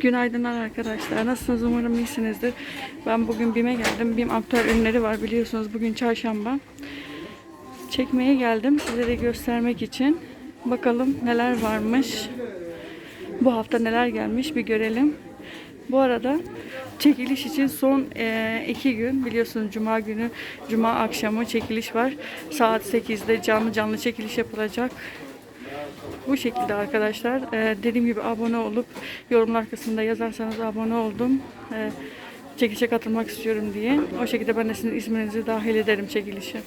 Günaydınlar arkadaşlar. Nasılsınız? Umarım iyisinizdir. Ben bugün BİM'e geldim. BİM aktüel ürünleri var biliyorsunuz. Bugün çarşamba. Çekmeye geldim. Sizlere göstermek için. Bakalım neler varmış. Bu hafta neler gelmiş bir görelim. Bu arada çekiliş için son eee, iki gün biliyorsunuz Cuma günü Cuma akşamı çekiliş var. Saat 8'de canlı canlı çekiliş yapılacak. Bu şekilde arkadaşlar. Ee, dediğim gibi abone olup yorumlar kısmında yazarsanız abone oldum. Ee, çekilişe katılmak istiyorum diye. O şekilde ben de sizin isminizi dahil ederim çekilişe.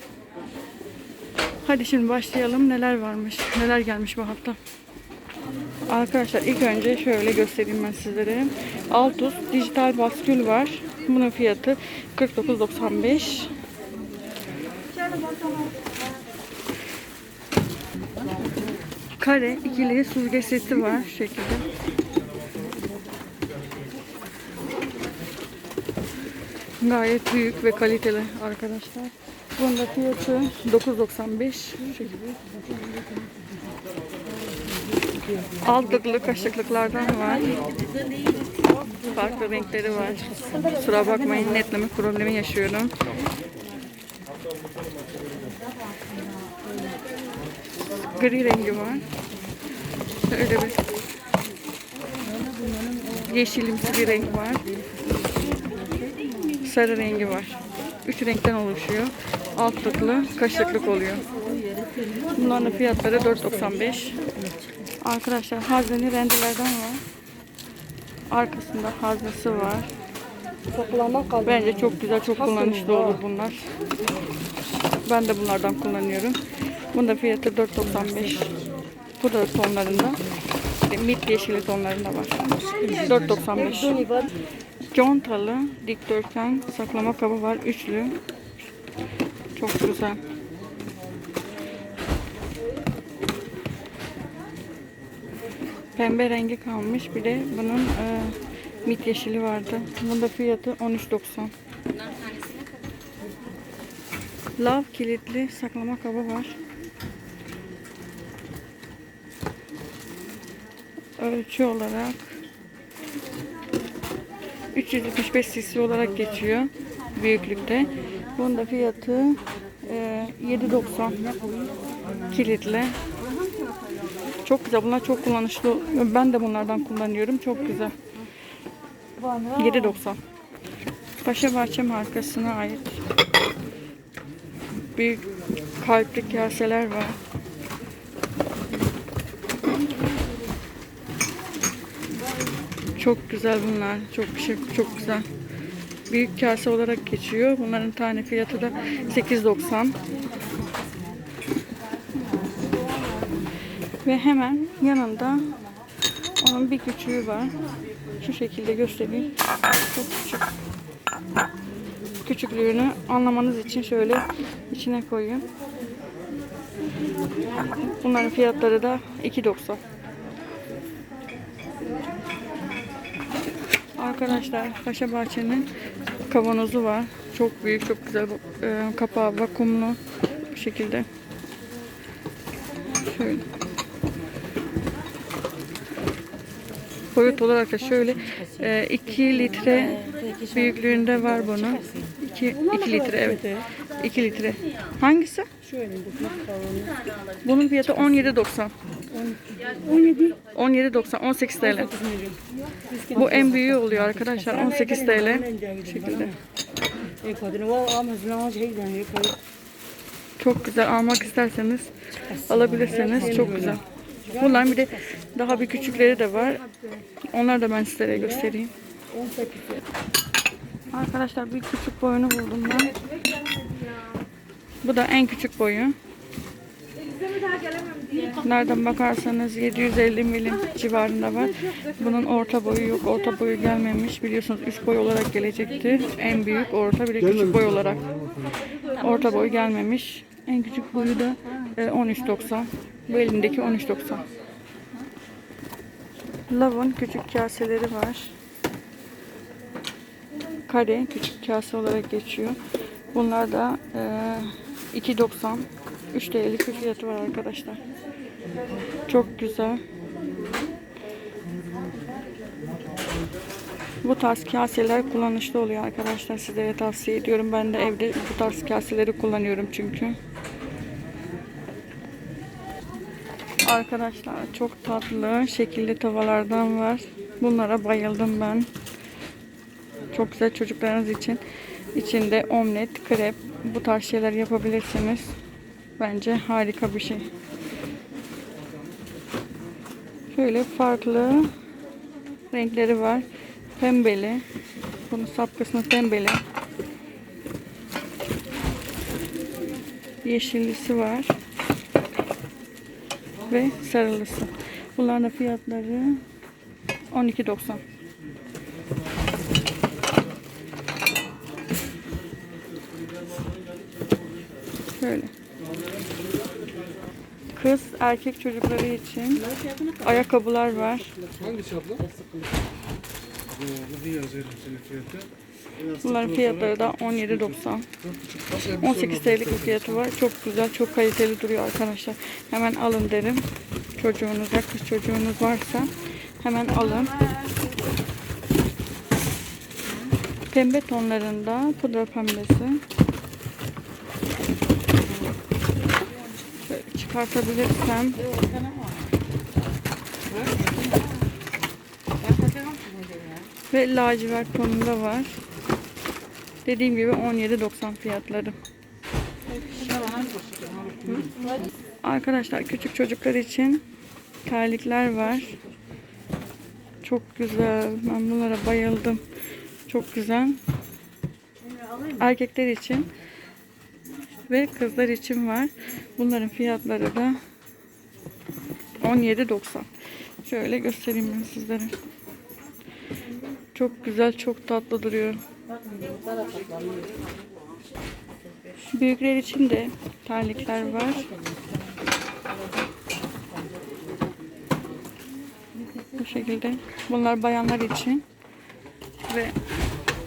Hadi şimdi başlayalım. Neler varmış? Neler gelmiş bu hafta? Arkadaşlar ilk önce şöyle göstereyim ben sizlere. Altus dijital baskül var. Bunun fiyatı 49.95. Kare ikili süzgeç seti var şu şekilde. Gayet büyük ve kaliteli arkadaşlar. Bunun da fiyatı 9.95 şu şekilde. Altlıklı kaşıklıklardan var. Farklı renkleri var. Kusura bakmayın netleme problemi yaşıyorum. Gri rengi var. Şöyle bir yeşilimsi bir renk var. Sarı rengi var. Üç renkten oluşuyor. Altlıklı, kaşıklık oluyor. Bunların fiyatları 4.95. Arkadaşlar hazneli rendelerden var. Arkasında haznesi var. Bence çok güzel, çok kullanışlı olur bunlar. Ben de bunlardan kullanıyorum. Bunda fiyatı 4.95. Bu da tonlarında. Mit yeşili tonlarında var. 4.95. Contalı dikdörtgen saklama kabı var. Üçlü. Çok güzel. Pembe rengi kalmış. Bir de bunun e, mit yeşili vardı. Bunun da fiyatı 13.90. Lav kilitli saklama kabı var. Ölçü olarak 375 cc olarak geçiyor büyüklükte. Bunun da fiyatı e, 7.90 kilitli. Çok güzel. Bunlar çok kullanışlı. Ben de bunlardan kullanıyorum. Çok güzel. 7.90. Paşa Bahçe markasına ait büyük kalpli kaseler var. Çok güzel bunlar. Çok şey, çok güzel. Büyük kase olarak geçiyor. Bunların tane fiyatı da 8.90. Ve hemen yanında onun bir küçüğü var. Şu şekilde göstereyim. Çok küçük. Küçüklüğünü anlamanız için şöyle içine koyayım. Bunların fiyatları da 2.90. Arkadaşlar Paşa Bahçe'nin kavanozu var. Çok büyük, çok güzel. E, kapağı vakumlu bu şekilde. Şöyle. Boyut olarak da şöyle 2 litre büyüklüğünde var bunun. 2 2 litre evet. 2 litre. Hangisi? Bunun fiyatı 17.90. 17 17.90 18 TL. Bu en büyüğü oluyor arkadaşlar 18 TL. Bu şekilde. Çok güzel almak isterseniz alabilirsiniz. Çok güzel. Bunların bir de daha bir küçükleri de var. Onları da ben sizlere göstereyim. Arkadaşlar bir küçük boyunu buldum ben. Bu da en küçük boyu. Nereden bakarsanız 750 milim civarında var. Bunun orta boyu yok. Orta boyu gelmemiş. Biliyorsunuz 3 boy olarak gelecekti. En büyük orta bir küçük boy olarak. Orta boy gelmemiş. En küçük boyu da e, 13.90. Bu elindeki 13.90. Lavın küçük kaseleri var. Kare küçük kase olarak geçiyor. Bunlar da e, 2.90. 3 TL'lik bir fiyatı var arkadaşlar. Çok güzel. Bu tarz kaseler kullanışlı oluyor arkadaşlar. Sizlere tavsiye ediyorum. Ben de evde bu tarz kaseleri kullanıyorum çünkü. Arkadaşlar çok tatlı şekilli tavalardan var. Bunlara bayıldım ben. Çok güzel çocuklarınız için. İçinde omlet, krep bu tarz şeyler yapabilirsiniz. Bence harika bir şey. Şöyle farklı renkleri var. Pembeli. Bunun sap kısmı pembeli. Yeşillisi var. Ve sarılısı. Bunların da fiyatları 12.90. Şöyle. Kız erkek çocukları için ayakkabılar var. Hangisi abla? Fiyatı. Bunların fiyatları da 17.90. 18 TL'lik bir fiyatı var. Çok güzel, çok kaliteli duruyor arkadaşlar. Hemen alın derim. Çocuğunuza, kız çocuğunuz varsa hemen alın. Pembe tonlarında pudra pembesi. Çıkartabilirsem. Ve lacivert tonunda var. Dediğim gibi 17.90 fiyatları. Arkadaşlar küçük çocuklar için terlikler var. Çok güzel. Ben bunlara bayıldım. Çok güzel. Erkekler için ve kızlar için var. Bunların fiyatları da 17.90. Şöyle göstereyim ben sizlere. Çok güzel, çok tatlı duruyor. Büyükler için de terlikler var. Bu şekilde. Bunlar bayanlar için. Ve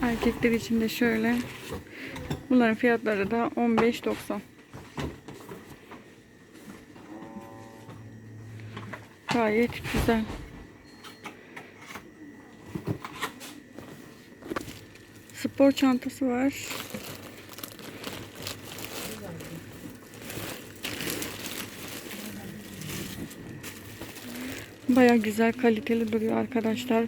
erkekler için de şöyle. Bunların fiyatları da 15.90. Gayet güzel. Spor çantası var. Baya güzel kaliteli duruyor arkadaşlar.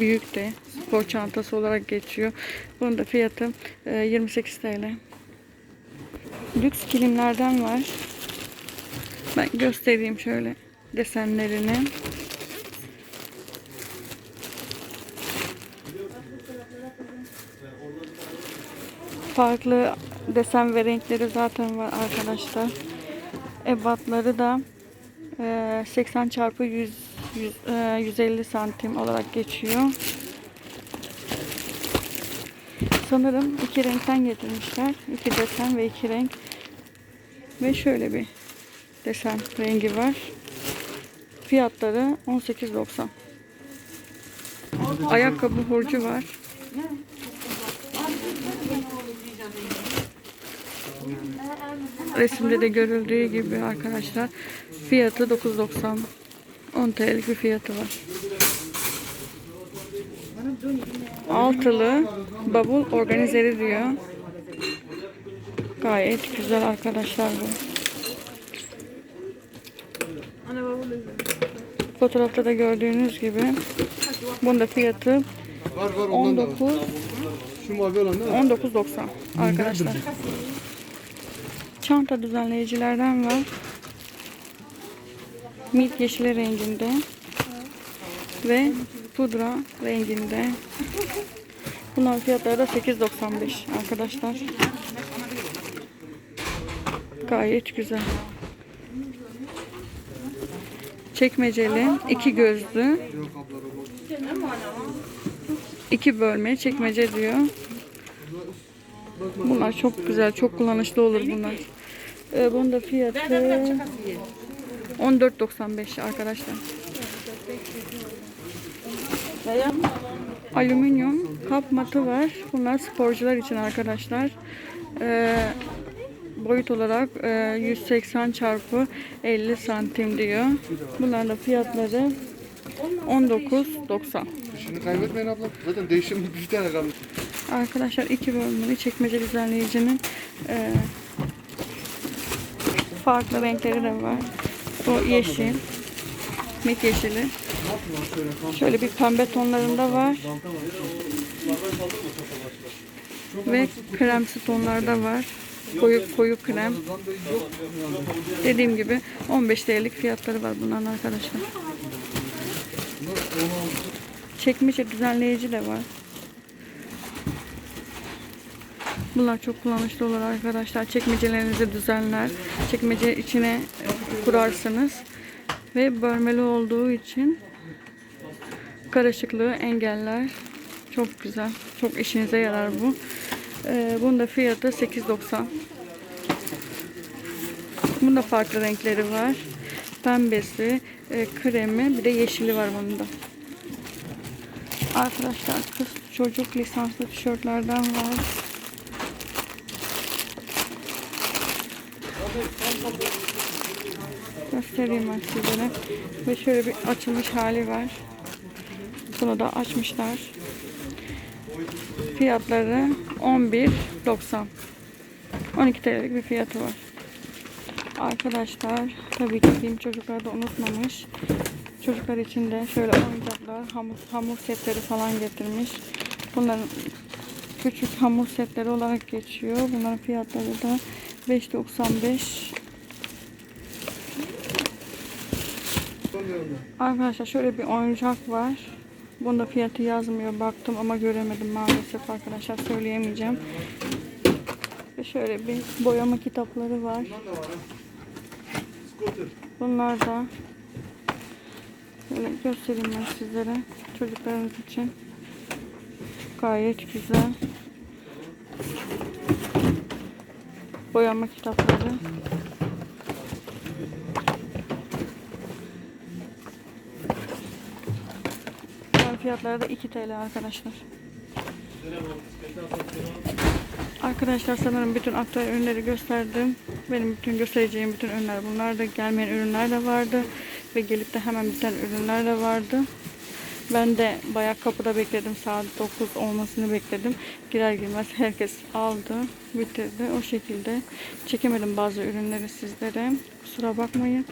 Büyük de spor çantası olarak geçiyor. Bunun da fiyatı e, 28 TL. Lüks kilimlerden var. Ben göstereyim şöyle desenlerini. Farklı desen ve renkleri zaten var arkadaşlar. Ebatları da e, 80 çarpı 100, 100, e, 150 santim olarak geçiyor. Sanırım iki renkten getirmişler. İki desen ve iki renk. Ve şöyle bir desen rengi var. Fiyatları 18.90. Ayakkabı hurcu var. Resimde de görüldüğü gibi arkadaşlar fiyatı 9.90 10 TL'lik bir fiyatı var. Altılı bavul organizeri diyor. Gayet güzel arkadaşlar bu. Fotoğrafta da gördüğünüz gibi fiyatı ondan da var. 19 Şu mavi olan değil mi? 19.90 arkadaşlar. Çanta düzenleyicilerden var. Milk yeşili renginde ve pudra renginde. Bunların fiyatları da 8.95 arkadaşlar. Gayet güzel. Çekmeceli, iki gözlü, iki bölme çekmece diyor. Bunlar çok güzel, çok kullanışlı olur bunlar. Ee, bunun da fiyatı 14.95 arkadaşlar. Alüminyum kap matı var. Bunlar sporcular için arkadaşlar. Ee, boyut olarak e, 180 çarpı 50 santim diyor. Bunların da fiyatları 19.90. İşini kaybetmeyin abla. Zaten değişim bir tane kalmış. Arkadaşlar iki bölümlü çekmece düzenleyicinin e, farklı renkleri de var. Bu yeşil, mit yeşili. Şöyle? Bir pembe tonlarında var ve kremsi tonlarda var. Koyu koyu krem. Dediğim gibi 15 TL'lik fiyatları var bunların arkadaşlar. Çekmece düzenleyici de var. Bunlar çok kullanışlı olur arkadaşlar. Çekmecelerinizi düzenler. Çekmece içine kurarsınız. Ve bölmeli olduğu için karışıklığı engeller. Çok güzel. Çok işinize yarar bu. Ee, bunun da fiyatı 8.90. Bunda farklı renkleri var. Pembesi, e, kremi, bir de yeşili var bunda. Arkadaşlar kız çocuk lisanslı tişörtlerden var. Göstereyim ben sizlere. Ve şöyle bir açılmış hali var. Bunu da açmışlar. Fiyatları 11.90. 12 TL'lik bir fiyatı var. Arkadaşlar tabii ki film çocuklar da unutmamış. Çocuklar için de şöyle oyuncaklar, hamur, hamur setleri falan getirmiş. Bunların küçük hamur setleri olarak geçiyor. Bunların fiyatları da 5.95. Arkadaşlar şöyle bir oyuncak var. Bunda fiyatı yazmıyor. Baktım ama göremedim maalesef arkadaşlar. Söyleyemeyeceğim. Ve şöyle bir boyama kitapları var. Bunlar da Şöyle göstereyim ben sizlere. Çocuklarınız için. Gayet güzel. Boyama kitapları. Fiyatları da 2 TL arkadaşlar. Arkadaşlar sanırım bütün aktüel ürünleri gösterdim. Benim bütün göstereceğim bütün ürünler bunlar da gelmeyen ürünler de vardı. Ve gelip de hemen biten ürünler de vardı. Ben de bayağı kapıda bekledim. Saat 9 olmasını bekledim. Girer girmez herkes aldı, bitirdi. O şekilde çekemedim bazı ürünleri sizlere. Kusura bakmayın.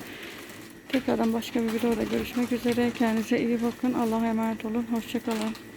Tekrardan başka bir videoda görüşmek üzere. Kendinize iyi bakın. Allah'a emanet olun. Hoşçakalın.